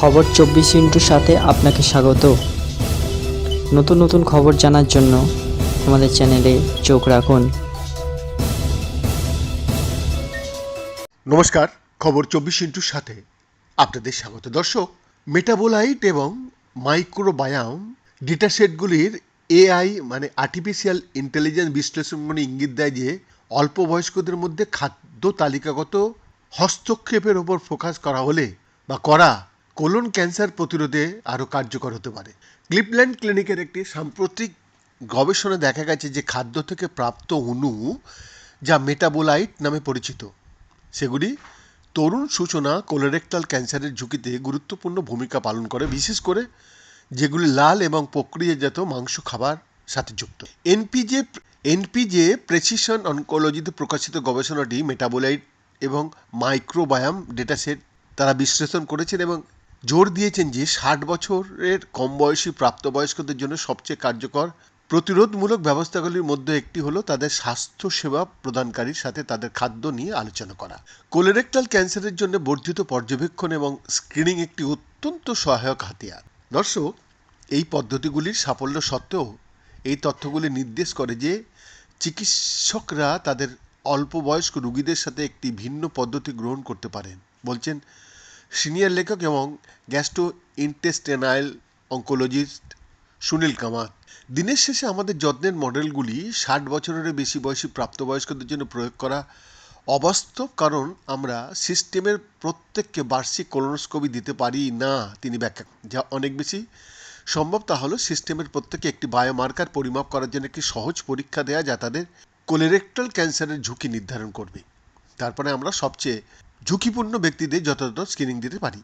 খবর চব্বিশ ইন্টুর সাথে আপনাকে স্বাগত। নতুন নতুন খবর জানার জন্য আমাদের চ্যানেলে চোখ রাখুন। নমস্কার, খবর চব্বিশ ইন্টুর সাথে আপনাদের স্বাগত। দর্শক মেটাবোলাইট এবং মাইক্রোবায়াম ডেটাসেটগুলির এআই মানে আর্টিফিশিয়াল ইন্টেলিজেন্স বিশ্লেষণ মানে ইঙ্গিত দেয় যে, অল্প বয়স্কদের মধ্যে খাদ্য তালিকাগত হস্তক্ষেপের ওপর ফোকাস করা হলে বা করা কোলন ক্যান্সার প্রতিরোধে আরও কার্যকর হতে পারে। ক্লিপল্যান্ড ক্লিনিকের একটি সাম্প্রতিক গবেষণা দেখা গেছে যে খাদ্য থেকে প্রাপ্ত অণু, যা মেটাবোলাইট নামে পরিচিত, সেগুলি তরুণ সূচনা কোলোরেক্টাল ক্যান্সারের ঝুঁকিতে গুরুত্বপূর্ণ ভূমিকা পালন করে, বিশেষ করে যেগুলি লাল এবং প্রক্রিয়াজাত মাংস খাবার সাথে যুক্ত। এনপিজে এনপিজে প্রেসিশন অনকোলজিতে প্রকাশিত গবেষণাটি মেটাবোলাইট এবং মাইক্রোবায়াম ডেটাসেট তারা বিশ্লেষণ করেছেন এবং জোর দিয়েছেন যে ষাট বছরের কম বয়সী প্রাপ্তবয়স্কদের জন্য সবচেয়ে কার্যকর প্রতিরোধমূলক ব্যবস্থাগুলির মধ্যে একটি হলো তাদের স্বাস্থ্যসেবা প্রদানকারীর সাথে তাদের খাদ্য নিয়ে আলোচনা করা। কোলোরেক্টাল ক্যান্সারের জন্য বর্ধিত পর্যবেক্ষণ এবং স্ক্রিনিং একটি অত্যন্ত সহায়ক হাতিয়ার। দর্শক, এই পদ্ধতিগুলির সাফল্য সত্ত্বেও এই তথ্যগুলি নির্দেশ করে যে চিকিৎসকরা তাদের অল্প বয়স্ক রোগীদের সাথে একটি ভিন্ন পদ্ধতি গ্রহণ করতে পারেন। বলছেন সিনিয়র লেখক এবং গ্যাস্ট্রো ইন্টেস্টেনাইল অঙ্কোলজিস্ট সুনীল কামাত। দিনের শেষে আমাদের যত্নের মডেলগুলি ষাট বছরের বেশি বয়সী প্রাপ্তবয়স্কদের জন্য প্রয়োগ করা অবাস্তব কারণ আমরা সিস্টেমের প্রত্যেককে বার্ষিক কোলোনোস্কোপি দিতে পারি না, তিনি ব্যাখ্যা যা অনেক বেশি সম্ভব তা হলো সিস্টেমের প্রত্যেকে একটি বায়োমার্কার পরিমাপ করার জন্য একটি সহজ পরীক্ষা দেয়া যা তাদের কোলোরেক্টাল ক্যান্সারের ঝুঁকি নির্ধারণ করবে। তারপরে আমরা সবচেয়ে ঝুঁকিপূর্ণ ব্যক্তিদের যথাযথ স্ক্রিনিং দিতে পারি।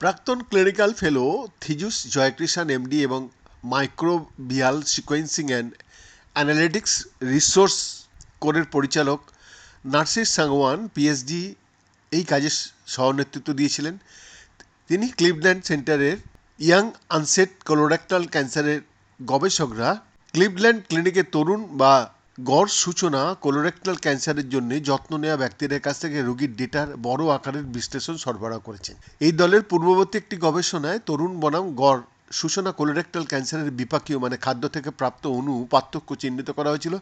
প্রাক্তন clinical fellow Thijs Jayakrishna MD এবং microbial sequencing and analytics resource কোরের পরিচালক নার্সিস সাংওয়ান পিএইচডি এই কাজে সহনেতৃত্ব দিয়েছিলেন। তিনি ক্লিভল্যান্ড সেন্টারের ইয়াং আনসেট কোলোরেক্টাল ক্যান্সারের গবেষকরা ক্লিভল্যান্ড ক্লিনিকের তরুণ বা গড় সূচনা কোলোরেক্টাল ক্যান্সারের জন্য যত্ন নেওয়া ব্যক্তিদের কাছ থেকে রোগীর ডেটার বড় আকারের বিশ্লেষণ সরবরাহ করেছেন। এই দলের পূর্ববর্তী একটি গবেষণায় তরুণ বনাম গড় সূচনা কোলোরেক্টাল ক্যান্সারের বিপাকীয় মানে খাদ্য থেকে প্রাপ্ত অণু পার্থক্য চিহ্নিত করা হয়েছিল।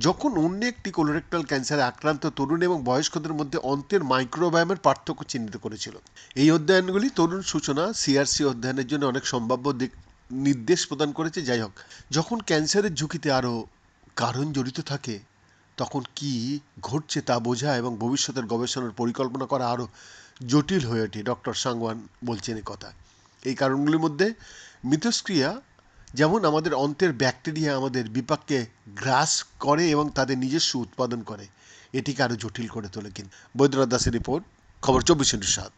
যখন অন্য একটি কোলোরেক্টাল ক্যান্সারে আক্রান্ত তরুণ এবং বয়স্কদের মধ্যে অন্তের মাইক্রোবায়ামের পার্থক্য চিহ্নিত করেছিল। এই অধ্যয়নগুলি তরুণ সূচনা সিআরসি অধ্যয়নের জন্য অনেক সম্ভাব্য দিক নির্দেশ প্রদান করেছে। যাই হোক, যখন ক্যান্সারের ঝুঁকিতে আরও কারণ জড়িত থাকে, তখন কি ঘটছে তা বোঝা এবং ভবিষ্যতের গবেষণার পরিকল্পনা করা আরও জটিল হয়ে ওঠে, ডক্টর সাংওয়ান বলছেন কথা। এই কারণগুলির মধ্যে মিথস্ক্রিয়া যেমন আমাদের অন্তের ব্যাকটেরিয়া আমাদের বিপাককে গ্রাস করে এবং তাদের নিজস্ব উৎপাদন করে, এটিকে আরও জটিল করে তোলে কিন্তু বৈদ্যনাথ দাসের রিপোর্ট, খবর চব্বিশ সাত।